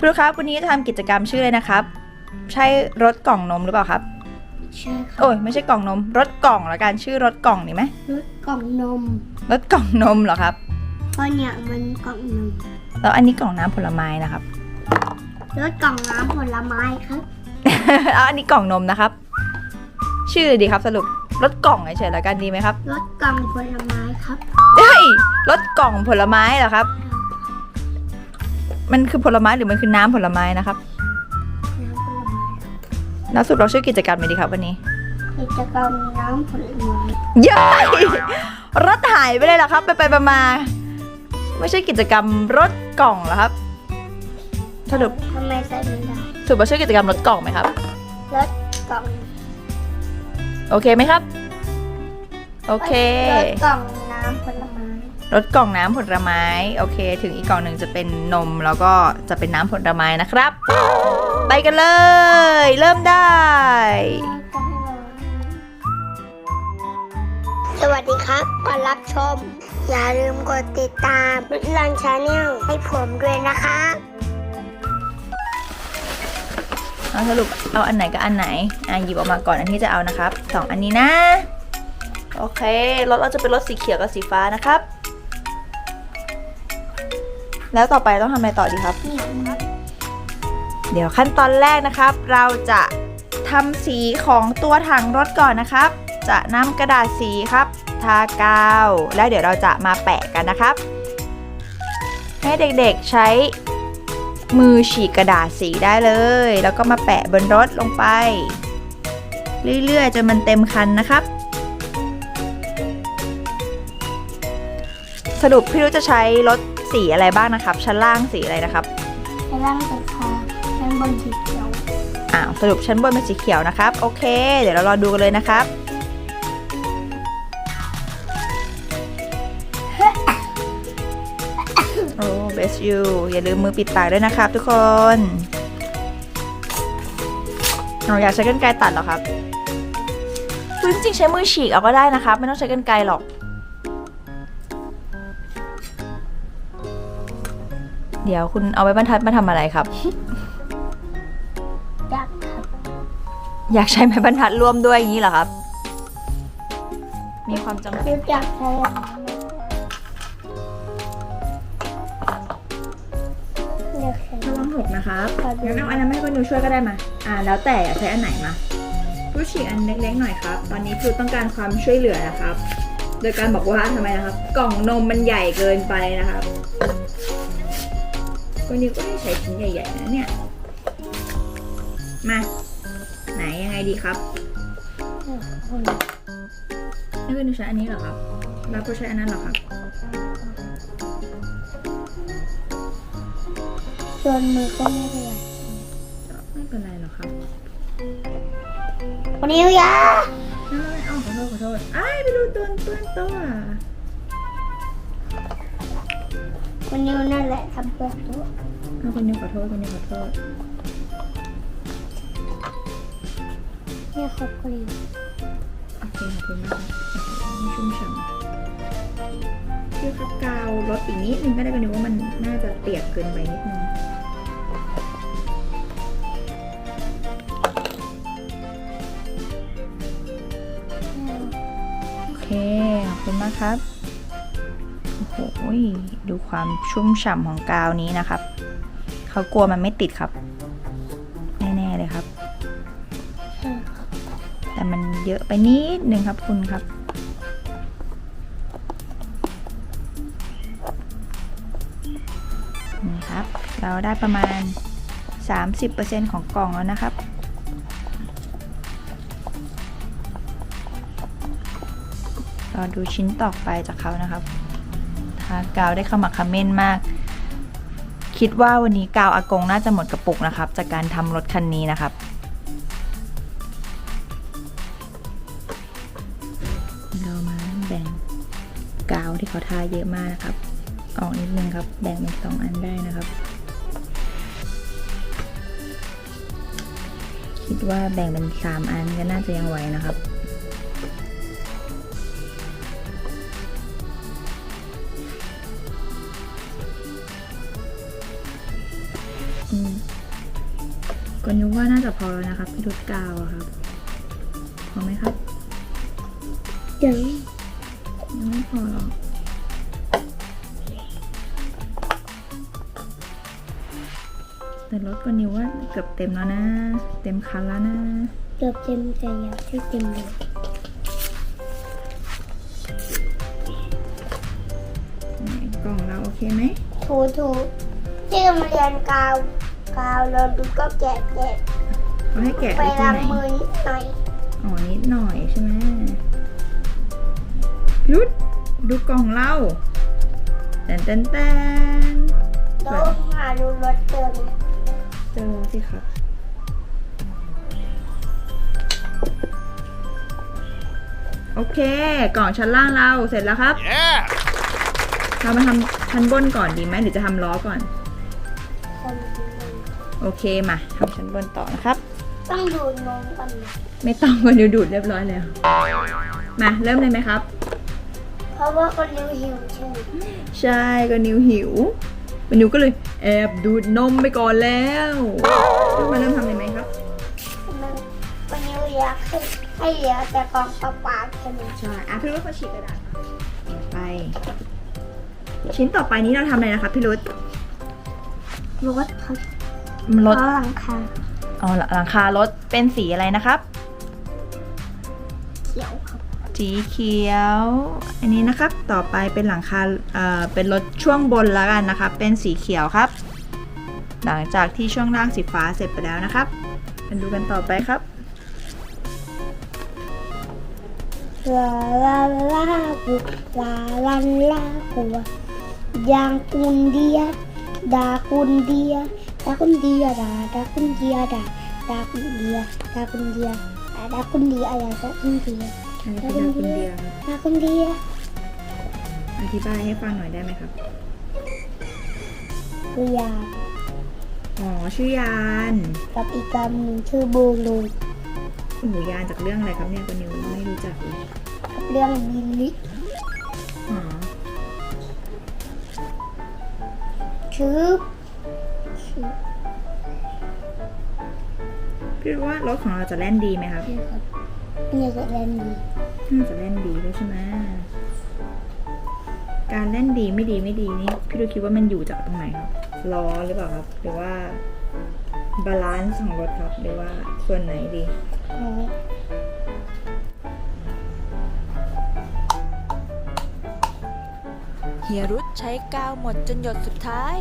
ครูครับวันนี้จะทำกิจกรรมชื่อเลยนะครับ ใช่รถกล่องนมหรือเปล่าครับ ใช่ค่ะโอ้ยไม่ใช่กล่องนม รถกล่องละกันชื่อรถกล่องนี่ไหมรถกล่องนมรถกล่องนมเหรอครับเพราะเนี่ยมันกล่องนมแล้วอันนี้กล่องน้ำผลไม้นะครับ รถกล่องน้ำผลไม้ครับ แล้วอันนี้กล่องนมนะครับ ชื่อดีครับสรุปรถกล่องเฉยๆละกันดีไหมครับรถกล่องผลไม้ครับเฮ้ยรถกล่องผลไม้เหรอครับ มันคือผลไม้หรือมันคือน้ำผลไม้นะครับน้ำผลไม้แล้วสรุปเราชื่อกิจกรรมอะไรดีครับวันนี้กิจกรรมน้ำผลไม้เย้ยรถหายไปเลยเหรอครับ ไปไปๆมาๆไม่ใช่กิจกรรมรถกล่องเหรอครับสรุปทำไมใส่ไม่ได้สรุปว่าชื่อกิจกรรมรถกล่องไหมครับ รถกล่องโอเคไหมครับ โอเค รถกล่องน้ำผลไม้ รถกล่องน้ำผลไม้ โอเค ถึงอีกกล่องหนึ่งจะเป็นนมแล้วก็จะเป็นน้ำผลไม้นะครับ ไปกันเลย เริ่มได้ สวัสดีครับมารับชม อย่าลืมกดติดตามรุดลันชาแนลให้ผมด้วยนะครับเอาสรุปเอาอันไหนกับอันไหน อะหยิบออกมาก่อนอันที่จะเอานะครับสองอันนี้นะ โอเครถเราจะเป็นรถสีเขียวกับสีฟ้านะครับ แล้วต่อไปต้องทำอะไรต่อดีครับ เนี่ยครับเดี๋ยวขั้นตอนแรกนะครับ เราจะทำสีของตัวถังรถก่อนนะครับ จะนำกระดาษสีครับ ทากาว แล้วเดี๋ยวเราจะมาแปะกันนะครับ ให้เด็กๆใช้มือฉีกกระดาษสีได้เลย แล้วก็มาแปะบนรถลงไป เรื่อยๆจนมันเต็มคันนะครับ สรุปพี่รู้จะใช้รถ สีอะไรบ้างนะครับ ชั้นล่างสีอะไรนะครับไปร่างสีฟ้าด้านบนสีเขียว อ้าวสรุปชั้นบนเป็นสีเขียวนะครับ โอเค เดี๋ยวเรารอดูกันเลยนะครับ โอ้เบสยูอย่าลืมมือปิดปากด้วยนะครับทุกคนเราอยากใช้กรรไกรตัดเหรอครับคือจริงๆใช้มือฉีกเอาก็ได้นะครับไม่ต้องใช้กรรไกรหรอก เดี๋ยวคุณเอาไว้บรรทัดมาทำอะไรครับยักษ์ครับอยากใช้ไม้บรรทัดร่วมด้วยอย่างนี้เหรอครับ มีความจำเป็นรู้จักใช้เลือกใช้ระวังหกนะครับค่ะงั้นเอาอันนั้นให้คุณนิวช่วยก็ได้มา อ่า แล้วแต่อยากใช้อันไหนมารูฉีกอันเล็กๆหน่อยครับ ตอนนี้คือต้องการความช่วยเหลือนะครับ โดยการบอกว่าทำไมนะครับ กล่องนมมันใหญ่เกินไปนะครับ คุณนิวก็ให้ใช้ชิ้นใหญ่ๆนะเนี่ย มา ไหนยังไงดีครับให้คุณนิวใช้อันนี้เหรอครับแล้วก็ใช้อันนั้นเหรอครับส่วนมือก็ไม่เป็นไรไม่เป็นไรหรอกครับนนี้ยาอ้าวอ้าขอโทษขอโทษไอ้ไปดูตัวตัวตัว วันนี้นั่นแหละทำเพื่อตัวอ้าคุณนิวขอโทษคุณนิวขอโทษเนี่ยเขากรีโอเคขอบคุณมากครับโอ้โหชุ่มฉ่ำพี่ครับกาวลดอีกนิดนึงก็ได้คุณนิวว่ามันน่าจะเปียกเกินไปนิดนึงโอเค ขอบคุณมากครับ โอ้โหดูความชุ่มฉ่ำของกาวนี้นะครับ เขากลัวมันไม่ติดครับ แน่ๆเลยครับ แต่มันเยอะไปนิดนึงครับคุณครับนี่ครับ เราได้ประมาณ 30%ของกล่องแล้วนะครับรอดูชิ้นต่อไปจากเขานะครับ ทากาวได้เข้ามักเขม้นมาก คิดว่าวันนี้กาวอากงน่าจะหมดกระปุกนะครับ จากการทำรถคันนี้นะครับ เรามาแบ่งกาวที่เขาทาเยอะมากนะครับ ออกนิดนึงครับ แบ่งเป็นสองอันได้นะครับคิดว่าแบ่งเป็นสามอันก็น่าจะยังไหวนะครับ ก็นึกว่าน่าจะพอแล้วนะครับพี่รุดกาวอะครับพอไหมครับยังยังไม่พอหรอกแต่รถก็นิวว่าเกือบเต็มแล้วนะ เต็มคันแล้วนะ เกือบเต็มแต่อยากให้เต็มเลยไหนกล่องเราโอเคไหมถูถูที่โรงเรียนกาว กาวเราดูก็แกะแกะเขาให้แกะไปไว้ที่ล้างไหนมือนิดหน่อยอ๋อนิดหน่อยใช่ไหมพี่รุดดูกล่องเราแตนแตนแตนแล้วหาดูรถเติมเจอสิครับโอเค กล่องชั้นล่างเราเสร็จแล้วครับ Yeah! เรามาทำชั้นบนก่อนดีไหมหรือจะทำล้อก่อนคนดูมัน โอเคมาทำชั้นบนต่อนะครับ ต้องดูนมกันนะไม่ต้องก็เดี๋ยวดูดเรียบร้อยแล้ว มาเริ่มเลยไหมครับ เพราะว่าคนนิ้วหิวใช่ไหมใช่ก็นิวหิวนิวก็เลยแอบดูดนมไปก่อนแล้วมาเริ่มทำเลยไหมครับ มันคนนิ้วอยากให้ให้เหลือแต่กล่องเปล่าๆใช่ไหมใช่อะพี่รุธมาฉีกกระดาษไป ชิ้นต่อไปนี้เราทำอะไรนะครับพี่รุธรถเขา รถเพราะหลังคาอ๋อหลังคารถเป็นสีอะไรนะครับ เขียวครับสีเขียว อันนี้นะครับต่อไปเป็นหลังคาเอ่อเป็นรถช่วงบนแล้วกันนะครับ เป็นสีเขียวครับ หลังจากที่ช่วงล่างสีฟ้าเสร็จไปแล้วนะครับมาดูกันต่อไปครับลาลาลากูลาลาลากูยางกุนเดียดากุนเดีย ดากุนเดียดาดากุนเดียดาดากุนเดียดากุนเดียดาดากุนเดียอะไรดากุนเดียอันนี้คือดาวคุณเดียครับดากุนเดียอธิบายให้ฟังหน่อยได้ไหมครับคือยาอ๋อ ชื่อยานกับอีกคำหนึ่งชื่อบูรูโอ้โหยานจากเรื่องอะไรครับเนี่ยคุณนิวไม่รู้จักเลยกับเรื่องบิลลิอ๋อชื่อชื่อ พี่รู้ว่ารถของเราจะแล่นดีไหมครับชื่อครับเนี่ยจะเล่นดีน่าจะเล่นดีด้วยใช่ไหมการเล่นดีไม่ดีไม่ดีนี่พี่ดูคิดว่ามันอยู่จากตรงไหนครับล้อหรือเปล่าครับ หรือว่าบาลานซ์ของรถครับ หรือว่าส่วนไหนดีอ๋อเฮียรุธใช้กาวหมดจนหยดสุดท้าย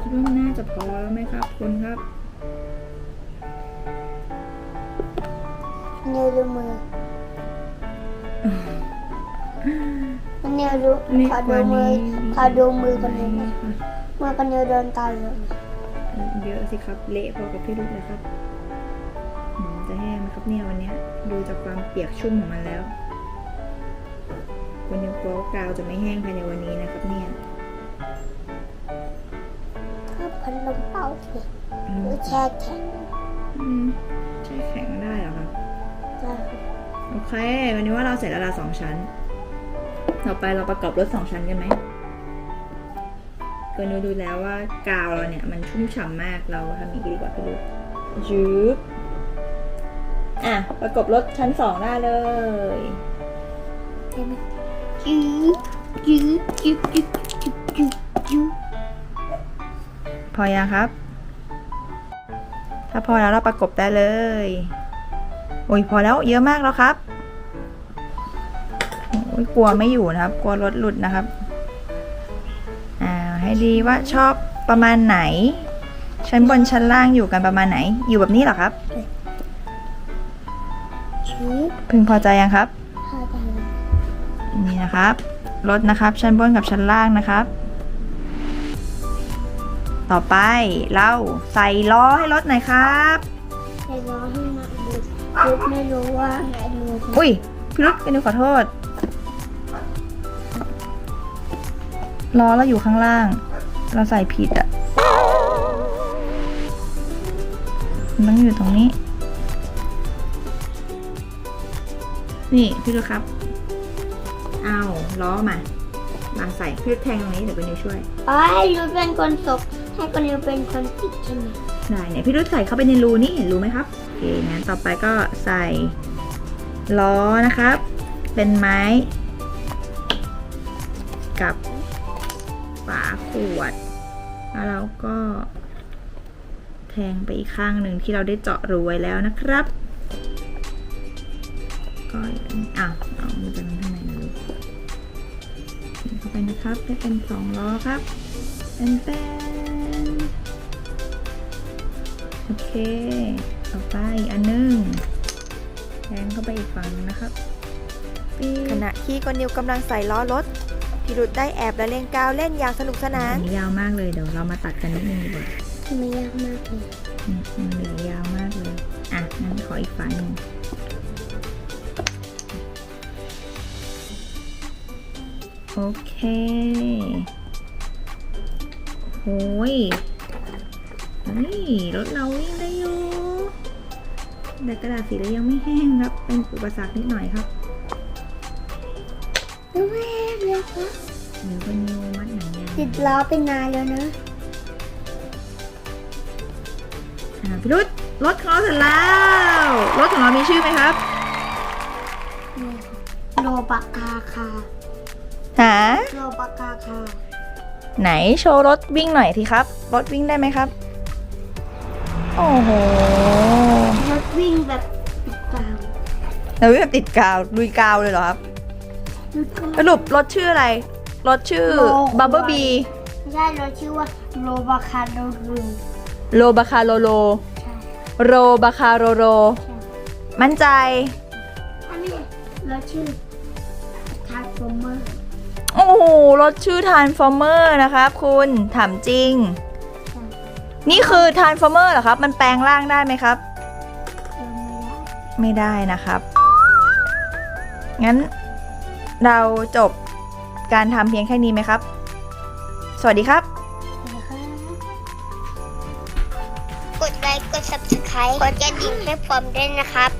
คิดว่ามันน่าจะพอแล้วไหมครับคุณครับเนี่ยดูมือมันเนี่ยดูเล็กขอกดูว่ามือนี้ขอดูมือกันเลยไหมนะคะมือกันเนี่ยโดนตาเหลืองเยอะสิครับเละพอกับพี่รุธเลยครับอืมจะแห้งไหมครับเนี่ยวันเนี้ยดูจากความเปียกชุ่มของมันแล้วคุณยังกลัวว่ากาวจะไม่แห้งภายในวันนี้นะครับเนี่ย พันลมเป่าสิอืหมรือแช่แข็งอืมใช้แข็งได้เหรอครับได้ครับโอเค วันนี้ว่าเราเสร็จแล้วละสองชั้น ต่อไปเราประกอบรถสองชั้นกันไหมก็นูดูแล้วว่ากาวเราเนี่ยมันชุ่มฉ่ำมากเราทำอย่างนี้ดีกว่าพี่ลูกยืบอะ ประกอบรถชั้นสองได้เลยใช่ไหมจืดจืดจืดจืดจืดจืดจืด พอยังครับ ถ้าพอแล้วเราประกบได้เลย โอ้ยพอแล้วเยอะมากแล้วครับโอ้ยกลัวไม่อยู่นะครับ กลัวรถหลุดนะครับอ่าให้ดีว่าชอบประมาณไหน ชั้นบนชั้นล่างอยู่กันประมาณไหน อยู่แบบนี้เหรอครับจืดพึงพอใจยังครับพากันนี่นะครับ รถนะครับ ชั้นบนกับชั้นล่างนะครับ ต่อไปเราใส่ล้อให้รถหน่อยครับไปรอให้มันดูจุดไม่รู้ว่าไหนดูอุ้ยพี่รุธกันดูขอโทษล้อเราอยู่ข้างล่าง เราใส่ผิดอะมันต้องอยู่ตรงนี้ นี่พี่รุธครับ เอาล้อมามาใส่พี่รุดแทงตรงนี้เดี๋ยวเป็นนิวช่วยอ๋อให้ยูเป็นคนศพ ให้คนยูเป็นคนติดใช่ไหมได้เนี่ยพี่รุดใส่เข้าไปในรูนี่เห็นรูไหมครับโอเคงั้นต่อไปก็ใส่ล้อนะครับ เป็นไม้ กับฝาขวด แล้วเราก็ แทงไปอีกข้างหนึ่งที่เราได้เจาะรูไว้แล้วนะครับก็อ้าวเอามันจะลงข้างในนะลูกเข้าไปนะครับ ได้เป็นสองล้อครับ เป็นแป้น โอเค ต่อไปอีกอันหนึงแทงเข้าไปอีกฝั่งหนึงนะครับปี๊ดขณะที่กนิวกำลังใส่ล้อรถพี่รุธได้แอบละเลงกาวเล่นอย่างสนุกสนานอันนี้ยาวมากเลยเดี๋ยวเรามาตัดกันนิดนึงดีกว่าทำไมยากมากเลยเนี่ยมันเหลือยาวมากเลย อะงั้นขออีกฝั่งหนึ่งโอเคโอ้ย เฮ้ยรถเราวิ่งได้อยู่แต่กระดาษสีเรายังไม่แห้งครับ เป็นอุปสรรคนิดหน่อยครับดูแม่เลยครับเดี๋ยวก็นิ้วมัดหนังยางติดล้อเป็นนานแล้วนะอ่าพี่รุดรถของเราเสร็จแล้ว รถของเรามีชื่อไหมครับโลปากกาคาหาโลปากกาคาไหนโชว์รถวิ่งหน่อยทีครับ รถวิ่งได้ไหมครับ โอ้โหรถวิ่งแบบติดกาวเราวิ่งแบบติดกาวลุยกาวเลยเหรอครับสรุปรถชื่ออะไร รถชื่อ b u b b l e Bee ไม่ใช่รถชื่อว่าโลบาคาโดรูโลบาคาโลโล ใช่โรบาคาโรโรมั่นใจ อันนี้รถชื่อทาร์ฟอร์เมอร์โอ้โหรถชื่อ Transformer นะครับคุณ ถามจริง นี่คือ Transformer เหรอครับ มันแปลงร่างได้ไหมครับ ไม่ได้นะครับ งั้นเราจบการทำเพียงแค่นี้ไหมครับ สวัสดีครับ กดไลค์กด subscribe กดกระดิ่งให้ผมด้วยนะครับ